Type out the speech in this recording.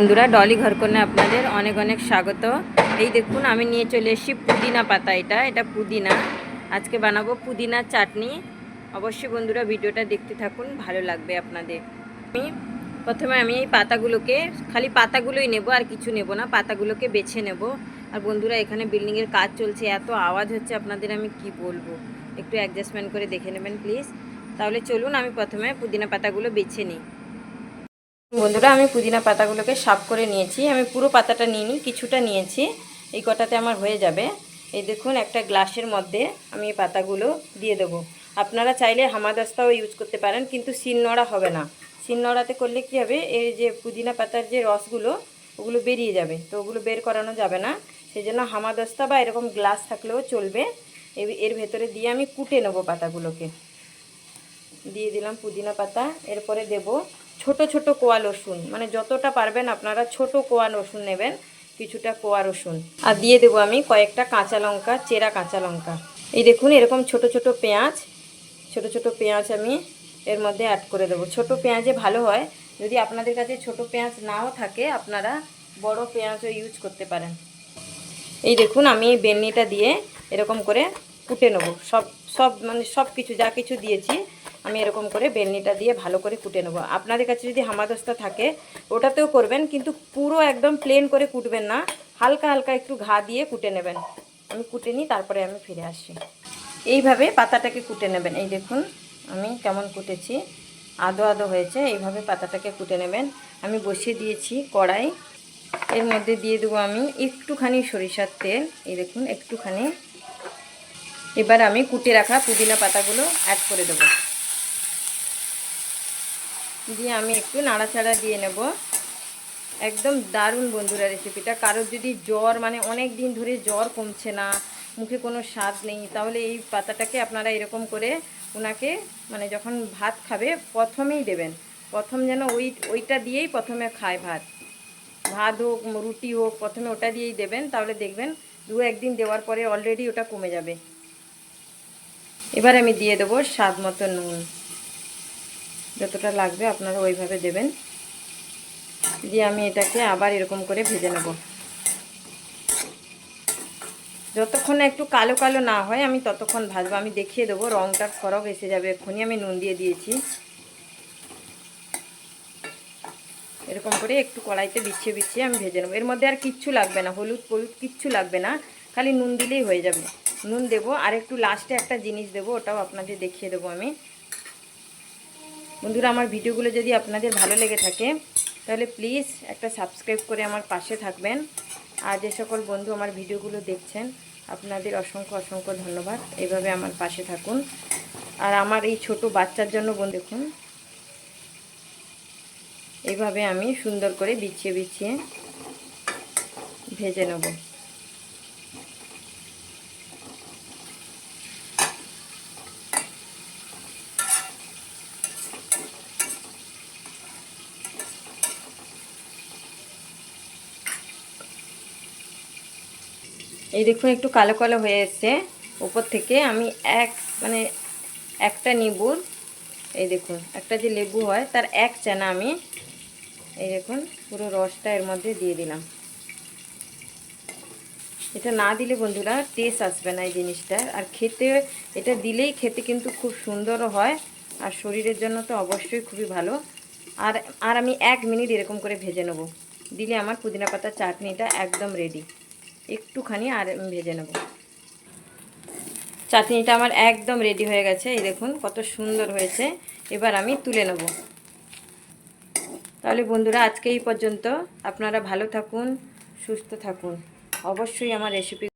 বন্ধুরা, ডলি ঘরকন্যা আপনাদের অনেক অনেক স্বাগত। এই দেখুন, আমি নিয়ে চলে এসেছি পুদিনা পাতা এটা এটা পুদিনা। আজকে বানাবো পুদিনা চাটনি। অবশ্যই বন্ধুরা, ভিডিওটা দেখতে থাকুন, ভালো লাগবে আপনাদের। আমি প্রথমে আমি এই পাতাগুলোকে, খালি পাতাগুলোই নেব, আর কিছু নেব না, পাতাগুলোকে বেছে নেব। আর বন্ধুরা, এখানে বিল্ডিংয়ের কাজ চলছে, এত আওয়াজ হচ্ছে আপনাদের, আমি কি বলব? একটু অ্যাডজাস্টমেন্ট করে দেখে নেবেন প্লিজ তাহলে চলুন, আমি প্রথমে পুদিনা পাতাগুলো বেছে নিই। বন্ধুরা, আমি পুদিনা পাতাগুলোকে সাফ করে নিয়েছি। আমি পুরো পাতাটা নিইনি, কিছুটা নিয়েছি। এই কটাতে আমার হয়ে যাবে। এই দেখুন, একটা গ্লাসের মধ্যে আমি এই পাতাগুলো দিয়ে দেবো। আপনারা চাইলে হামাদাস্তাও ইউজ করতে পারেন, কিন্তু শিলনোড়া হবে না। শিলনোড়াতে করলে কি হবে? এই যে পুদিনা পাতার যে রসগুলো, ওগুলো বেরিয়ে যাবে। তো ওগুলো বের করানো যাবে না। সেই জন্য হামাদস্তা বা এরকম গ্লাস থাকলেও চলবে। এর ভেতরে দিয়ে আমি কুটে নেব পাতাগুলোকে। দিয়ে দিলাম পুদিনা পাতা, এরপরে দেব ছোট ছোট কোয়া রসুন। মানে যতটা পারবেন আপনারা ছোট কোয়া রসুন নেবেন, কিছুটা কোয়া রসুন। আর দিয়ে দেবো আমি কয়েকটা কাঁচা লঙ্কা, চেরা কাঁচা লঙ্কা। এই দেখুন, এরকম ছোট ছোট পেঁয়াজ, ছোট ছোট পেঁয়াজ আমি এর মধ্যে অ্যাড করে দেবো। ছোট পেঁয়াজে ভালো হয়, যদি আপনাদের কাছে ছোট পেঁয়াজ নাও থাকে, আপনারা বড় পেঁয়াজও ইউজ করতে পারেন। এই দেখুন, আমি এই বেলনিটা দিয়ে এরকম করে কুটে নেব। সব সব মানে সব কিছু, যা কিছু দিয়েছি আমি এরকম করে বেলনিটা দিয়ে ভালো করে কুটে নেব। আপনাদের কাছে যদি হামাদস্তা থাকে, ওটাতেও করবেন, কিন্তু পুরো একদম প্লেন করে কুটবেন না। হালকা হালকা একটু ঘা দিয়ে কুটে নেবেন। আমি কুটে নিই, তারপরে আমি ফিরে আসি। এইভাবে পাতাটাকে কুটে নেবেন। এই দেখুন, আমি কেমন কুটেছি। আদো আদো হয়েছে, এইভাবে পাতাটাকে কুটে নেবেন। আমি বসিয়ে দিয়েছি কড়াই। এর মধ্যে দিয়ে দেবো আমি একটুখানি সরিষার তেল। এই দেখুন, একটুখানি। এবার আমি কুটে রাখা পুদিনা পাতাগুলো অ্যাড করে দেবো। দিয়ে আমি একটু নাড়াচাড়া দিয়ে নেব। একদম দারুণ বন্ধুরা রেসিপিটা কারোর যদি জ্বর মানে অনেক দিন ধরে জ্বর কমছে না, মুখে কোনো স্বাদ নেই, তাহলে এই পাতাটাকে আপনারা এরকম করে ওনাকে মানে যখন ভাত খাবে, প্রথমেই দেবেন। প্রথম যেন ওই, ওইটা দিয়েই প্রথমে খায় ভাত। ভাত হোক, রুটি হোক, প্রথমে ওটা দিয়েই দেবেন, তাহলে দেখবেন দু একদিন দেওয়ার পরে অলরেডি ওটা কমে যাবে। এবার আমি দিয়ে দেবো স্বাদ মতো নুন। যতটা লাগবে আপনারা ওইভাবে দেবেন। দিয়ে আমি এটাকে আবার এরকম করে ভেজে নেব। যতক্ষণ একটু কালো কালো না হয়, আমি ততক্ষণ ভাজবো। আমি দেখিয়ে দেবো রঙটার ফরক এসে যাবে। এক্ষুনি আমি নুন দিয়ে দিয়েছি। এরকম করে একটু কড়াইতে বিছিয়ে বিছিয়ে আমি ভেজে নেব। এর মধ্যে আর কিচ্ছু লাগবে না, হলুদ হলুদ কিচ্ছু লাগবে না, খালি নুন দিলেই হয়ে যাবে। নুন দেবো, আর একটু লাস্টে একটা জিনিস দেবো, ওটাও আপনাদের দেখিয়ে দেবো আমি। বন্ধুরা, আমার ভিডিওগুলো যদি আপনাদের ভালো লেগে থাকে, তাহলে প্লিজ একটা সাবস্ক্রাইব করে আমার পাশে থাকবেন। আর যে সকল বন্ধু আমার ভিডিওগুলো দেখছেন, আপনাদের অসংখ্য অসংখ্য ধন্যবাদ। এভাবে আমার পাশে থাকুন। আর আমার এই ছোট বাচ্চার জন্য বন্ধু, দেখুন। এইভাবে আমি সুন্দর করে বিছিয়ে বিছিয়ে ভেজে নেব। এই দেখুন, একটু কালো কালো হয়ে এসছে। উপর থেকে আমি এক মানে একটা নিবুর, এই দেখুন, একটা যে লেবু হয়, তার এক চানা আমি, এই দেখুন, পুরো রসটা এর মধ্যে দিয়ে দিলাম। এটা না দিলে বন্ধুরা টেস্ট আসবে না এই জিনিসটা আর খেতে, এটা দিলেই খেতে কিন্তু খুব সুন্দরও হয়, আর শরীরের জন্য তো অবশ্যই খুবই ভালো। আর আর আমি এক মিনিট এরকম করে ভেজে নেব। দিলে আমার পুদিনা পাতার চাটনিটা একদম রেডি একটুখানি আর ভেজে নেব। চাটনিটা আমার একদম রেডি হয়ে গেছে, এই দেখুন কত সুন্দর হয়েছে। এবার আমি তুলে নেব। তাহলে বন্ধুরা, আজকে এই পর্যন্ত। আপনারা ভালো থাকুন, সুস্থ থাকুন। অবশ্যই আমার রেসিপি